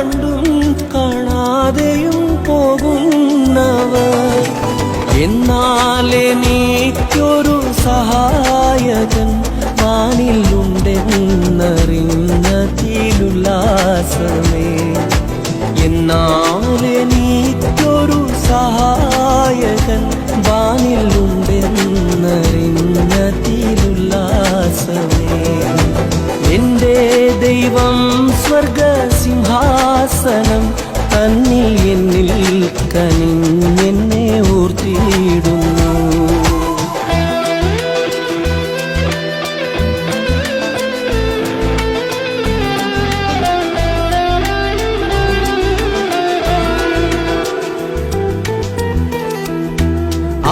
കണ്ടും കാണാതെയും പോകുന്നവർ. എന്നാലെനിക്കൊരു സഹായകൻ വാനിലുണ്ടെന്നറിഞ്ഞ തിരുല്ലാസമേ എന്നാലെനിക്കൊരു സഹായകൻ വാനിലുണ്ടെന്നറിഞ്ഞ തിരുല്ലാസമേ എന്റെ ദൈവം സ്വർഗ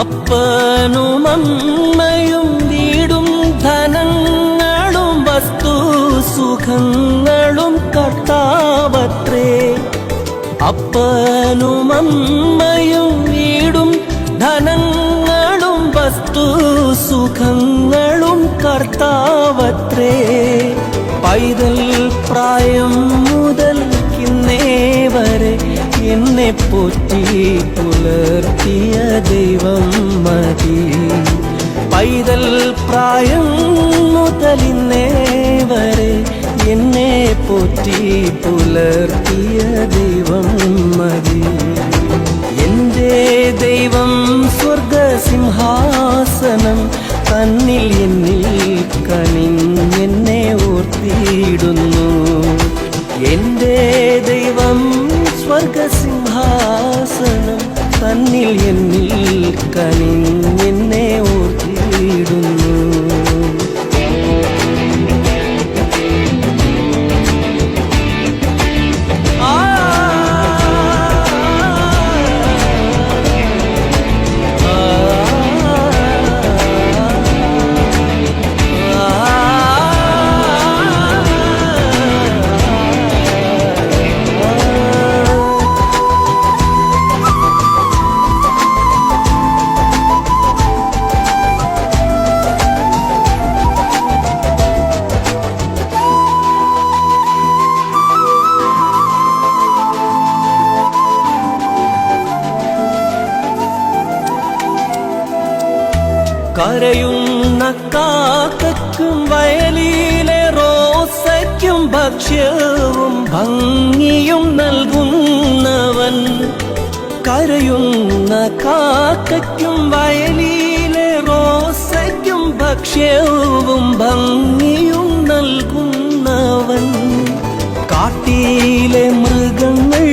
അപ്പനും അമ്മയും വീടും ധനങ്ങളും വസ്തു സുഖങ്ങളും കർത്താവത്രേ. അപ്പനും അമ്മയും വീടും ധനങ്ങളും വസ്തു സുഖങ്ങളും കർത്താവത്രേ. പൈതൽ പ്രായം എന്നെ പോറ്റി പുലർത്തിയ ദൈവം മതി. പൈതൽ പ്രായം മുതൽ ഇന്നേ വരെ എന്നെ പോറ്റി പുലർത്തിയ ദൈവം മതി. എന്റെ ദൈവം സ്വർഗസിംഹാസനം തന്നിൽ എന്നിൽ സ്വർഗസിംഹാസനം തന്നിൽ എന്നിൽ കനിഞ്ഞെന്നെ ഓർത്തിയിടുന്നു കരയുന്ന കാക്കും വയലിലെ റോസയ്ക്കും ഭക്ഷ്യവും ഭംഗിയും നൽകുന്നവൻ. കരയുന്ന കാക്കും വയലിലെ റോസയ്ക്കും ഭക്ഷ്യവും ഭംഗിയും നൽകുന്നവൻ. കാട്ടിയിലെ മൃഗങ്ങൾ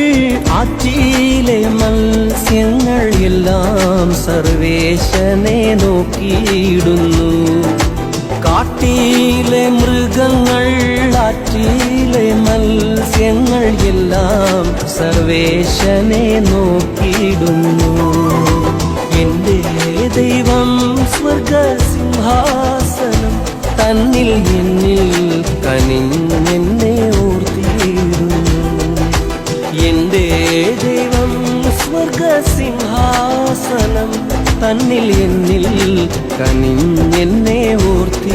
ആറ്റിയിലെ മത്സ്യങ്ങൾ എല്ലാം സർവേശനെ നോക്കിയിടുന്നു. കാട്ടിയിലെ മൃഗങ്ങൾ ആറ്റിയിലെ മത്സ്യങ്ങൾ എല്ലാം സർവേശനെ നോക്കിയിടുന്നു. എന്റെ ദൈവം സ്വർഗസിംഹാസനം തന്നിൽ എന്നിൽ കണ്ണിൽ എന്നിൽ കനിഞ്ഞെന്നെ ഓർത്തി.